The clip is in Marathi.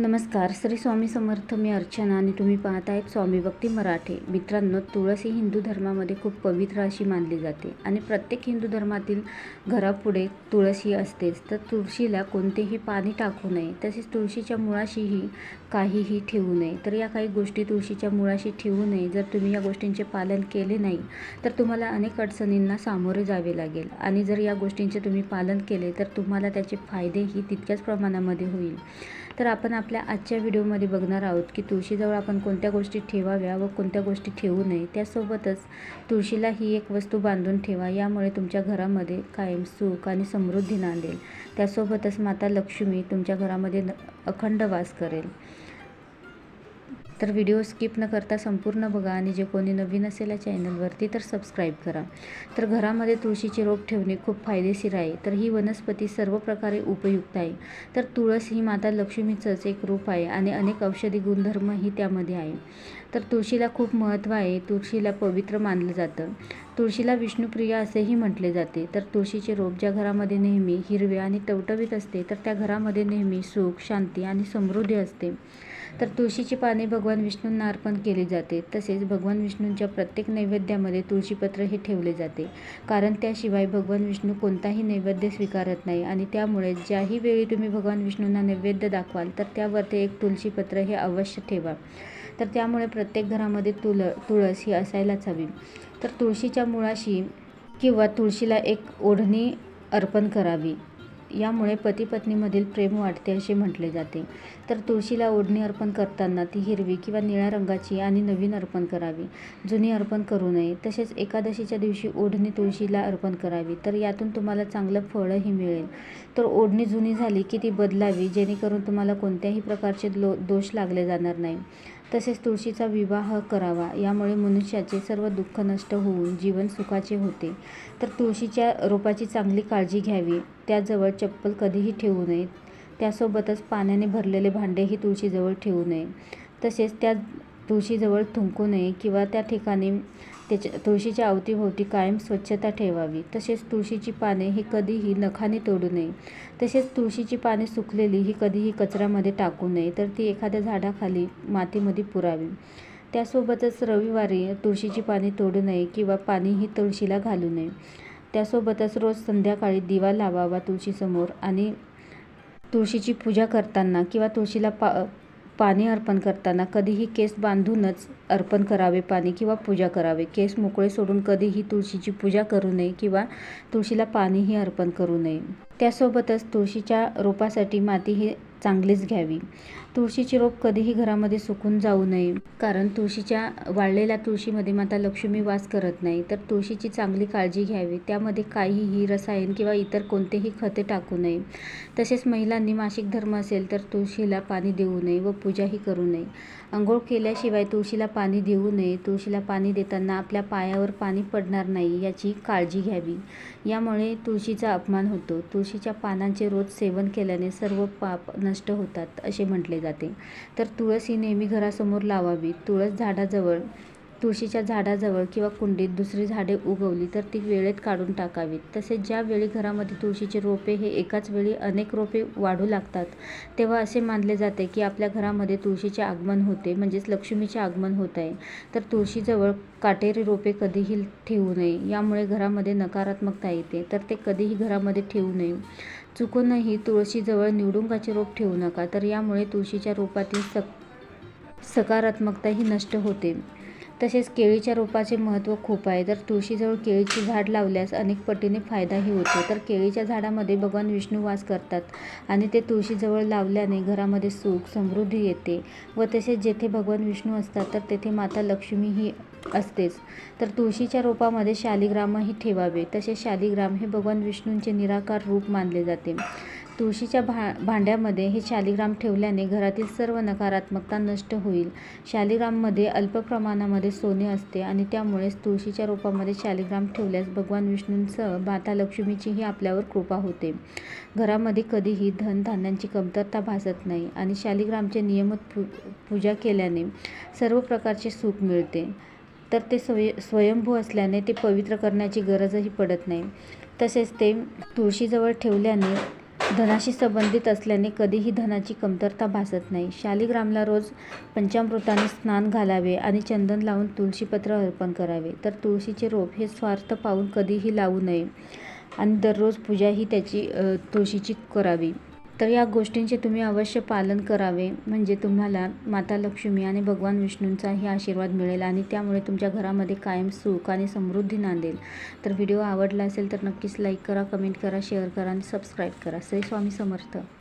नमस्कार. श्री स्वामी समर्थ मी अर्चना आणि तुम्ही पाहत आहेत स्वामी भक्ती मराठे. मित्रांनो तुळस ही हिंदू धर्मामध्ये खूप पवित्र अशी मानली जाते आणि प्रत्येक हिंदू धर्मातील घरापुढे तुळस ही असतेच. तर तुळशीला कोणतेही पाणी टाकू नये. तसेच तुळशीच्या मुळाशीही काहीही ठेवू नये. तर या काही गोष्टी तुळशीच्या मुळाशी ठेवू नये. जर तुम्ही या गोष्टींचे पालन केले नाही तर तुम्हाला अनेक अडचणींना सामोरे जावे लागेल. आणि जर या गोष्टींचे तुम्ही पालन केले तर तुम्हाला त्याचे फायदेही तितक्याच प्रमाणामध्ये होईल. तर आपण आपल्या आजच्या व्हिडिओमध्ये बघणार आहोत की तुळशीजवळ आपण कोणत्या गोष्टी ठेवाव्या व कोणत्या गोष्टी ठेवू नये त्यासोबतच तुळशीला ही एक वस्तू बांधून ठेवा यामुळे तुमच्या घरामध्ये कायम सुख आणि समृद्धी नांदेल. त्यासोबतच माता लक्ष्मी तुमच्या घरामध्ये अखंड वास करेल. तर व्हिडिओ स्किप न करता संपूर्ण बघा आणि जे कोणी नवीन असेल या चॅनलवरती तर सबस्क्राईब करा. तर घरामध्ये तुळशीचे रोप ठेवणे खूप फायदेशीर आहे. तर ही वनस्पती सर्व प्रकारे उपयुक्त आहे. तर तुळस ही माता लक्ष्मीचंच एक रूप आहे आणि अनेक औषधी गुणधर्मही त्यामध्ये आहे. तर तुळशीला खूप महत्त्व आहे. तुळशीला पवित्र मानलं जातं. तुळशीला विष्णुप्रिया असेही म्हटले जाते. तर तुळशीचे रोप ज्या घरामध्ये नेहमी हिरवे आणि टवटवीत असते तर त्या घरामध्ये नेहमी सुख शांती आणि समृद्धी असते. तर तुळशीची पाने भगवान विष्णूंना अर्पण केली जाते. तसेच भगवान विष्णूंच्या प्रत्येक नैवेद्यामध्ये तुळशीपत्र हे ठेवले जाते. कारण त्याशिवाय भगवान विष्णू कोणताही नैवेद्य स्वीकारत नाही आणि त्यामुळे ज्याही वेळी तुम्ही भगवान विष्णूंना नैवेद्य दाखवाल तर त्यावरती एक तुळशीपत्र हे अवश्य ठेवा. तर त्यामुळे प्रत्येक घरामध्ये तुळ तुळस ही असायलाच हवी. तर तुळशीच्या मुळाशी किंवा तुळशीला एक ओढणी अर्पण करावी. यामुळे पती पत्नीमधील प्रेम वाढते असे म्हटले जाते. तर तुळशीला ओढणी अर्पण करताना ती हिरवी किंवा निळ्या रंगाची आणि नवीन अर्पण करावी. जुनी अर्पण करू नये. तसेच एकादशीच्या दिवशी ओढणी तुळशीला अर्पण करावी. तर यातून तुम्हाला चांगलं फळंही मिळेल. तर ओढणी जुनी झाली की ती बदलावी जेणेकरून तुम्हाला कोणत्याही प्रकारचे लो दोष लागले जाणार नाही. तसेच तुळशीचा विवाह करावा. यामुळे मनुष्याचे सर्व दुःख नष्ट होऊन जीवन सुखाचे होते. तर तुळशीच्या रोपाची चांगली काळजी घ्यावी. त्याजवळ चप्पल कधीही ठेवू नये. त्यासोबतच पाण्याने भरलेले भांडेही तुळशीजवळ ठेवू नये. तसेच त्या तुळशीजवळ थुंकू नये किंवा त्या ठिकाणी त्याच्या तुळशीच्या अवतीभोवती कायम स्वच्छता ठेवावी. तसेच तुळशीची पाने ही कधीही नखाने तोडू नये. तसेच तुळशीची पाने सुकलेली ही कधीही कचऱ्यामध्ये टाकू नये. तर ती एखाद्या झाडाखाली मातीमध्ये पुरावी. त्यासोबतच रविवारी तुळशीची पाने तोडू नये किंवा पाणीही तुळशीला घालू नये. त्यासोबतच रोज संध्याकाळी दिवा लावावा तुळशीसमोर आणि तुळशीची पूजा करताना किंवा तुळशीला पा पाणी अर्पण करताना कधीही केस बांधूनच अर्पण करावे पाणी किंवा पूजा करावे. केस मोकळे सोडून कधीही तुळशीची पूजा करू नये किंवा तुळशीला पाणीही अर्पण करू नये. त्यासोबतच तुळशीच्या रोपासाठी माती ही चांगलीच घ्यावी. तुळशीची रोप कधीही घरामध्ये सुकून जाऊ नये. कारण तुळशीच्या वाळलेल्या तुळशीमध्ये माता लक्ष्मी वास करत नाही. तर तुळशीची चांगली काळजी घ्यावी. त्यामध्ये काहीही रसायन किंवा इतर कोणतेही खते टाकू नये. तसेच महिलांनी मासिक धर्म असेल तर तुळशीला पाणी देऊ नये व पूजाही करू नये. अंघोळ केल्याशिवाय तुळशीला पाणी देऊ नये. तुळशीला पाणी देताना आपल्या पायावर पाणी पडणार नाही याची काळजी घ्यावी. यामुळे तुळशीचा अपमान होतो. तुळशीच्या पानांचे रोज सेवन केल्याने सर्व पाप नष्ट होतात असे म्हटले जाते. तर तुळस ही नेहमी घरासमोर लावावी. तुळस झाडाजवळ तुळशीच्या झाडाजवळ किंवा कुंडीत दुसरी झाडे उगवली तर ती वेळेत काढून टाकावीत. तसेच ज्या वेळी घरामध्ये तुळशीचे रोपे हे एकाच वेळी अनेक रोपे वाढू लागतात तेव्हा असे मानले जाते की आपल्या घरामध्ये तुळशीचे आगमन होते म्हणजेच लक्ष्मीचे आगमन होत आहे. तर तुळशीजवळ काटेरी रोपे कधीही ठेवू नये यामुळे घरामध्ये नकारात्मकता येते. तर ते कधीही घरामध्ये ठेवू नये. चुकूनही तुळशीजवळ निवडुंगाचे रोप ठेवू नका तर यामुळे तुळशीच्या रोपातील सक सकारात्मकता ही नष्ट होते. तसेच केळीच्या रोपाचे महत्त्व खूप आहे. तर तुळशीजवळ केळीचे झाड लावल्यास अनेक पटीने फायदाही होतो. तर केळीच्या झाडामध्ये भगवान विष्णू वास करतात आणि ते तुळशीजवळ लावल्याने घरामध्ये सुख समृद्धी येते व तसेच जेथे भगवान विष्णू असतात तर तेथे माता लक्ष्मीही असतेच. तर तुळशीच्या रोपामध्ये शालिग्रामही ठेवावे. तसेच शालिग्राम हे भगवान विष्णूंचे निराकार रूप मानले जाते. तुळशीच्या भा भांड्यामध्ये हे शालिग्राम ठेवल्याने घरातील सर्व नकारात्मकता नष्ट होईल. शालिग्राममध्ये अल्प प्रमाणामध्ये सोने असते आणि त्यामुळेच तुळशीच्या रोपामध्ये शालिग्राम ठेवल्यास भगवान विष्णूंसह माता लक्ष्मीचीही आपल्यावर कृपा होते. घरामध्ये कधीही धनधान्यांची कमतरता भासत नाही आणि शालिग्रामचे नियमित पू पूजा केल्याने सर्व प्रकारचे सुख मिळते. तर ते स्वय स्वयंभू असल्याने ते पवित्र करण्याची गरजही पडत नाही. तसेच ते तुळशीजवळ ठेवल्याने धनाशी संबंधित असल्याने कधीही धनाची कमतरता भासत नाही. शालिग्रामला रोज पंचामृताने स्नान घालावे आणि चंदन लावून तुळशीपत्र अर्पण करावे. तर तुळशीचे रोप हे स्वार्थ पाहून कधीही लावू नये. आणि दररोज पूजा ही त्याची तुळशीची करावी. तर या गोष्टींचे तुम्ही अवश्य पालन करावे. म्हणजे तुम्हाला माता लक्ष्मी आणि भगवान विष्णूंचाही आशीर्वाद मिळेल आणि त्यामुळे तुमच्या घरामध्ये कायम सुख आणि समृद्धी नांदेल. तर व्हिडिओ आवडला असेल तर नक्कीच लाईक करा कमेंट करा शेअर करा आणि सबस्क्राईब करा. श्री स्वामी समर्थ.